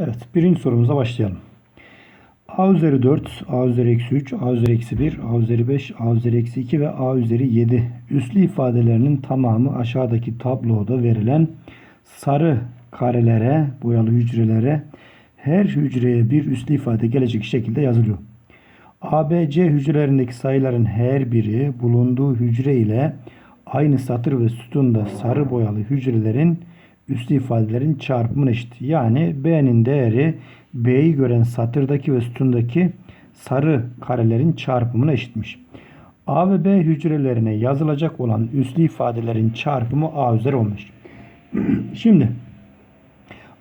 Evet, birinci sorumuza başlayalım. a üzeri 4, a üzeri eksi 3, a üzeri eksi 1, a üzeri 5, a üzeri eksi 2 ve a üzeri 7 üslü ifadelerinin tamamı aşağıdaki tabloda verilen sarı karelere, boyalı hücrelere her hücreye bir üslü ifade gelecek şekilde yazılıyor. ABC hücrelerindeki sayıların her biri bulunduğu hücre ile aynı satır ve sütunda sarı boyalı hücrelerin üslü ifadelerin çarpımına eşit. Yani B'nin değeri B'yi gören satırdaki ve sütundaki sarı karelerin çarpımına eşitmiş. A ve B hücrelerine yazılacak olan üslü ifadelerin çarpımı A üzeri 15. Şimdi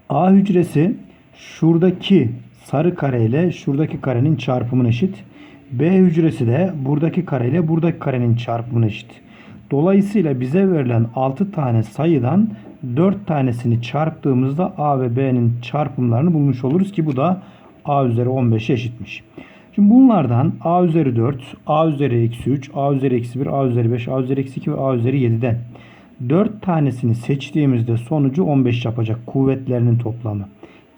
A hücresi şuradaki sarı kare ile şuradaki karenin çarpımına eşit. B hücresi de buradaki kare ile buradaki karenin çarpımına eşit. Dolayısıyla bize verilen 6 tane sayıdan 4 tanesini çarptığımızda A ve B'nin çarpımlarını bulmuş oluruz ki bu da A üzeri 15'e eşitmiş. Şimdi bunlardan A üzeri 4, A üzeri eksi 3, A üzeri eksi 1, A üzeri 5, A üzeri eksi 2 ve A üzeri 7'den 4 tanesini seçtiğimizde sonucu 15 yapacak kuvvetlerinin toplamı.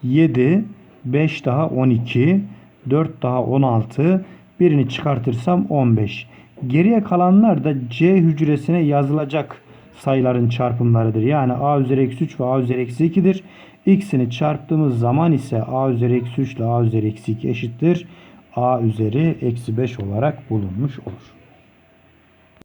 7, 5 daha 12, 4 daha 16, birini çıkartırsam 15. Geriye kalanlar da C hücresine yazılacak sayıların çarpımlarıdır. Yani A üzeri eksi 3 ve A üzeri eksi 2'dir. X'ini çarptığımız zaman ise A üzeri eksi 3 ile A üzeri eksi 2 eşittir. A üzeri eksi 5 olarak bulunmuş olur.